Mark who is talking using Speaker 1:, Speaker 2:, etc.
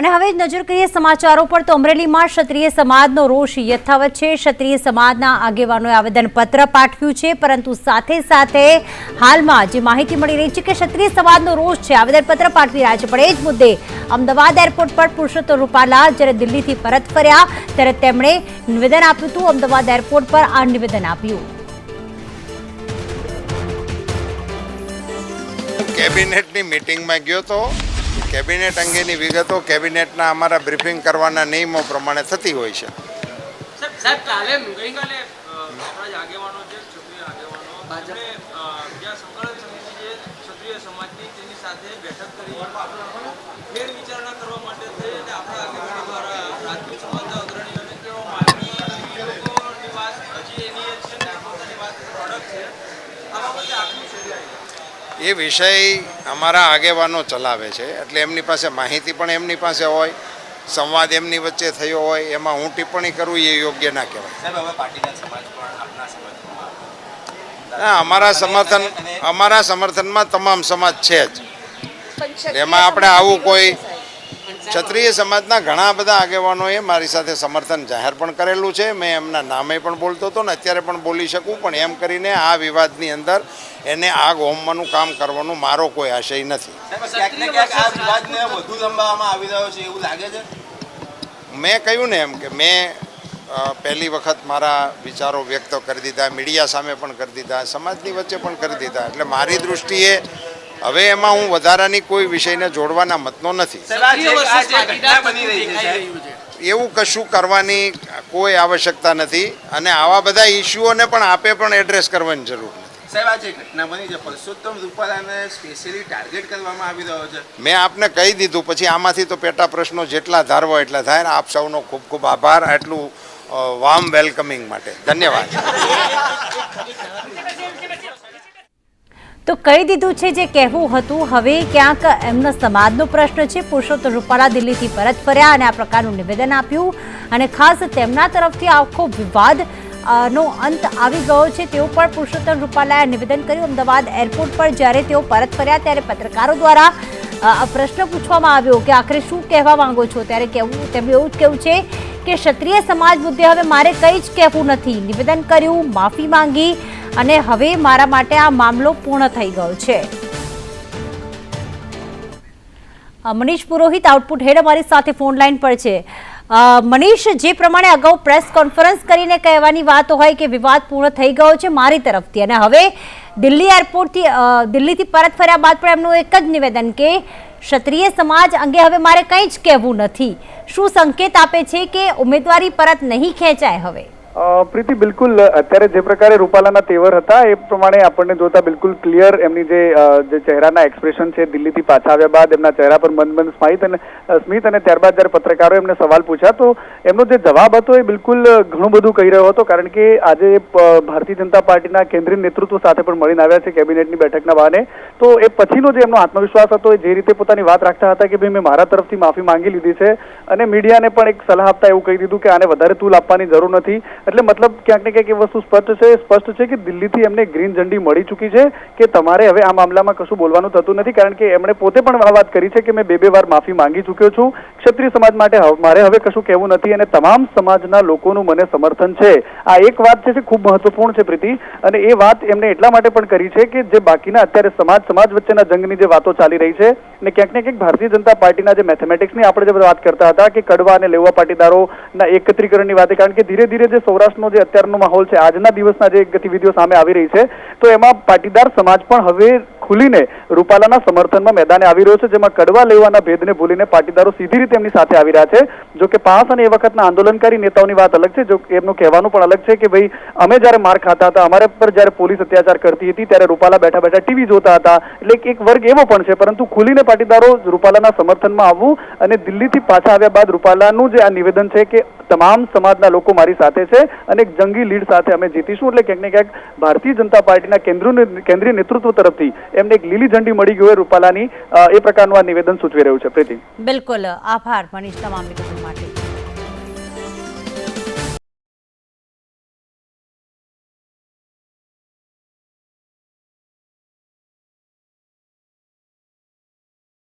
Speaker 1: અને હવે નજર કરીએ સમાચારો પર, તો અમરેલીમાં ક્ષત્રિય સમાજનો રોષ યથાવત છે. ક્ષત્રિય સમાજના આગેવાનોએ આવેદનપત્ર પાઠવ્યું છે, પરંતુ સાથે સાથે હાલમાં જે માહિતી મળી રહી છે કે ક્ષત્રિય સમાજનો રોષ છે, આવેદનપત્ર પાઠવી રહ્યા છે. પણ એ જ મુદ્દે અમદાવાદ એરપોર્ટ પર પુરુષોત્તમ રૂપાલા જ્યારે દિલ્હીથી પરત ફર્યા, ત્યારે તેમણે નિવેદન આપ્યું હતું. અમદાવાદ એરપોર્ટ પર આ નિવેદન આપ્યું.
Speaker 2: કેબિનેટની મિટિંગમાં ગયો તો કેબિનેટ અંગેની વિગતો કેબિનેટના અમારા બ્રીફિંગ કરવાના નિયમો પ્રમાણે થતી હોય છે.
Speaker 3: સાહેબ સાહેબ કાલે ગઈકાલે આપણા આગેવાનો છે ક્ષત્રિય આગેવાનો એમણે જ્યાં સંકલન સમિતિ છે ક્ષત્રિય સમાજની તેની સાથે બેઠક કરી. ફેર વિચારણા કરવા માટે આપણા આગેવાનો દ્વારા રાજપૂત સમાજના અગ્રણીઓને કહેવામાં આવ્યું કે એ લોકોની વાત હજી એની એ છે ને પોતાની વાત અડગ છે આ બાબતે આપનું શું કહેવું?
Speaker 2: એ વિષય અમારા આગેવાનો ચલાવે છે. એટલે એમની પાસે માહિતી પણ એમની પાસે હોય સંવાદ એમની વચ્ચે થયો હોય એમાં હું ટિપ્પણી કરું એ યોગ્ય ના કહેવાય.
Speaker 4: સાહેબ હવે પાટીદાર સમાજ પણ આપના સમાજમાં
Speaker 2: ના અમારા સમર્થન અમારા સમર્થનમાં તમામ સમાજ છે જ. એમાં આપણે આવું કોઈ ક્ષત્રિય સમાજના ઘણા બધા આગેવાનોએ મારી સાથે સમર્થન જાહેર પણ કરેલું છે. મેં એમના નામે પણ બોલતો હતો ને અત્યારે પણ બોલી શકું પણ એમ કરીને આ વિવાદની અંદર એને આગ હોમવાનું કામ કરવાનો મારો કોઈ આશય નથી. મેં કહ્યું ને એમ કે મેં પહેલી વખત મારા વિચારો વ્યક્ત કરી દીધા મીડિયા સામે પણ કરી દીધા સમાજની વચ્ચે પણ કરી દીધા. એટલે મારી દૃષ્ટિએ હવે એમાં હું વધારાની કોઈ વિષયને જોડવાના મતનો નથી. એવું કશું કરવાની કોઈ આવશ્યકતા નથી અને આવા બધા ઇસ્યુઓને પણ આપે પણ એડ્રેસ કરવાની જરૂર નથી.
Speaker 4: સાહેબ આ જે ઘટના બની છે પરસોત્તમ રૂપાલાને સ્પેશિયલી ટાર્ગેટ કરવામાં આવી રહ્યો છે.
Speaker 2: મેં આપને કહી દીધું પછી આમાંથી તો પેટા પ્રશ્નો જેટલા ધારવો એટલા થાય ને આપ સૌનો ખૂબ ખૂબ આભાર આટલું વામ વેલકમિંગ માટે. ધન્યવાદ.
Speaker 1: તો કહી દીધું છે જે કહેવું હતું, હવે ક્યાંક એમના સમાજનો પ્રશ્ન છે. પુરુષોત્તમ રૂપાલા દિલ્હીથી પરત ફર્યા અને આ પ્રકારનું નિવેદન આપ્યું અને ખાસ તેમના તરફથી આખો વિવાદ નો અંત આવી ગયો છે. તેઓ પણ પુરુષોત્તમ રૂપાલાએ નિવેદન કર્યું. અમદાવાદ એરપોર્ટ પર જ્યારે તેઓ પરત ફર્યા ત્યારે પત્રકારો દ્વારા પ્રશ્ન પૂછવામાં આવ્યો કે આખરે શું કહેવા માંગો છો? ત્યારે કહેવું, તેમનું એવું જ કહેવું છે કે ક્ષત્રિય સમાજ મુદ્દે હવે મારે કંઈ જ કહેવું નથી. નિવેદન કર્યું, માફી માંગી અને હવે મારા માટે આ મામલો પૂર્ણ થઈ ગયો છે. મનીષ પુરોહિત આઉટપુટ હેડ અમારી સાથે ફોન લાઈન પર છે. મનીષ, જે પ્રમાણે અગાઉ પ્રેસ કોન્ફરન્સ કરીને કહેવાની વાત હોય કે વિવાદ પૂર્ણ થઈ ગયો છે મારી તરફથી. અને હવે દિલ્હી એરપોર્ટથી દિલ્હીથી પરત ફર્યા બાદ પણ એમનું એક જ નિવેદન કે ક્ષત્રિય સમાજ અંગે હવે મારે કંઈ જ કહેવું નથી. શું સંકેત આપે છે કે ઉમેદવારી પરત નહીં ખેંચાય હવે?
Speaker 5: પ્રીતિ, બિલકુલ અત્યારે જે પ્રકારે રૂપાલાના તેવર હતા, એ પ્રમાણે આપણને જોતા બિલકુલ ક્લિયર એમની જે જે ચહેરાના એક્સપ્રેશન છે, દિલ્હીથી પાછા આવ્યા બાદ એમના ચહેરા પર મન મન સ્માઇત અને સ્મિત અને ત્યારબાદ જ્યારે પત્રકારો એમને સવાલ પૂછ્યા, તો એમનો જે જવાબ હતો એ બિલકુલ ઘણું બધું કહી રહ્યો હતો, કારણ કે આજે ભારતીય જનતા પાર્ટીના કેન્દ્રીય નેતૃત્વ સાથે પણ મળીને આવ્યા છે કેબિનેટની બેઠકના બહાને. તો એ પછીનો જે એમનો આત્મવિશ્વાસ હતો, એ જે રીતે પોતાની વાત રાખતા હતા કે ભાઈ મેં મારા તરફથી માફી માંગી લીધી છે, અને મીડિયાને પણ એક સલાહ આપતા એવું કહી દીધું કે આને વધારે તૂલ આપવાની જરૂર નથી. એટલે મતલબ ક્યાંક ને ક્યાંક એ વસ્તુ સ્પષ્ટ છે સ્પષ્ટ છે કે દિલ્હીથી એમને ગ્રીન ઝંડી મળી ચૂકી છે કે તમારે હવે આ મામલામાં કશું બોલવાનું થતું નથી, કારણ કે એમણે પોતે પણ આ વાત કરી છે કે મેં બે બે વાર માફી માંગી ચૂક્યો છું. ક્ષત્રિય સમાજ માટે મારે હવે કશું કહેવું નથી અને તમામ સમાજના લોકોનું મને સમર્થન છે. આ એક વાત છે ખૂબ મહત્વપૂર્ણ છે, પ્રીતિ. અને એ વાત એમણે એટલા માટે પણ કરી છે કે જે બાકીના અત્યારે સમાજ સમાજ વચ્ચેના જંગની જે વાતો ચાલી રહી છે ને ક્યાંક ને ક્યાંક ભારતીય જનતા પાર્ટીના જે મેથેમેટિક્સની આપણે જે વાત કરતા હતા કે કડવા અને લેવા પાટીદારોના એકત્રીકરણની વાત કારણ કે ધીરે ધીરે જે સૌરાષ્ટ્રનો જે અત્યારનો માહોલ છે, આજના દિવસના જે ગતિવિધિઓ સામે આવી રહી છે, તો એમાં પાટીદાર સમાજ પણ હવે ખુલીને રૂપાલાના સમર્થનમાં મેદાને આવી રહ્યો છે, જેમાં કડવા લેવાના ભેદને ભૂલીને પાટીદારો સીધી રીતે એમની સાથે આવી રહ્યા છે. જો કે પાસ અને એ વખતના આંદોલનકારી નેતાઓની વાત અલગ છે, જો એમનું કહેવાનું પણ અલગ છે કે ભાઈ, અમે જ્યારે માર ખાતા હતા, અમારે પર જ્યારે પોલીસ અત્યાચાર કરતી હતી, ત્યારે રૂપાલા બેઠા બેઠા ટીવી જોતા હતા. એટલે એક- વર્ગ એવો પણ છે, પરંતુ ખુલીને પાટીદારો રૂપાલાના સમર્થનમાં આવવું અને દિલ્હીથી પાછા આવ્યા બાદ રૂપાલાનું જે આ નિવેદન છે કે તમામ સમાજના લોકો મારી સાથે છે અને એક જંગી લીડ સાથે અમે જીતીશું એટલે ક્યાંક ને ક્યાંક ભારતીય જનતા પાર્ટીના કેન્દ્રીય કેન્દ્રીય નેતૃત્વ તરફથી એમને એક લીલી ઝંડી મળી ગયો રૂપાલાની એ પ્રકારનું આ નિવેદન સૂચવી રહ્યું છે. પ્રીતિ.
Speaker 1: બિલકુલ. આભાર, મનીષ તમામ માટે.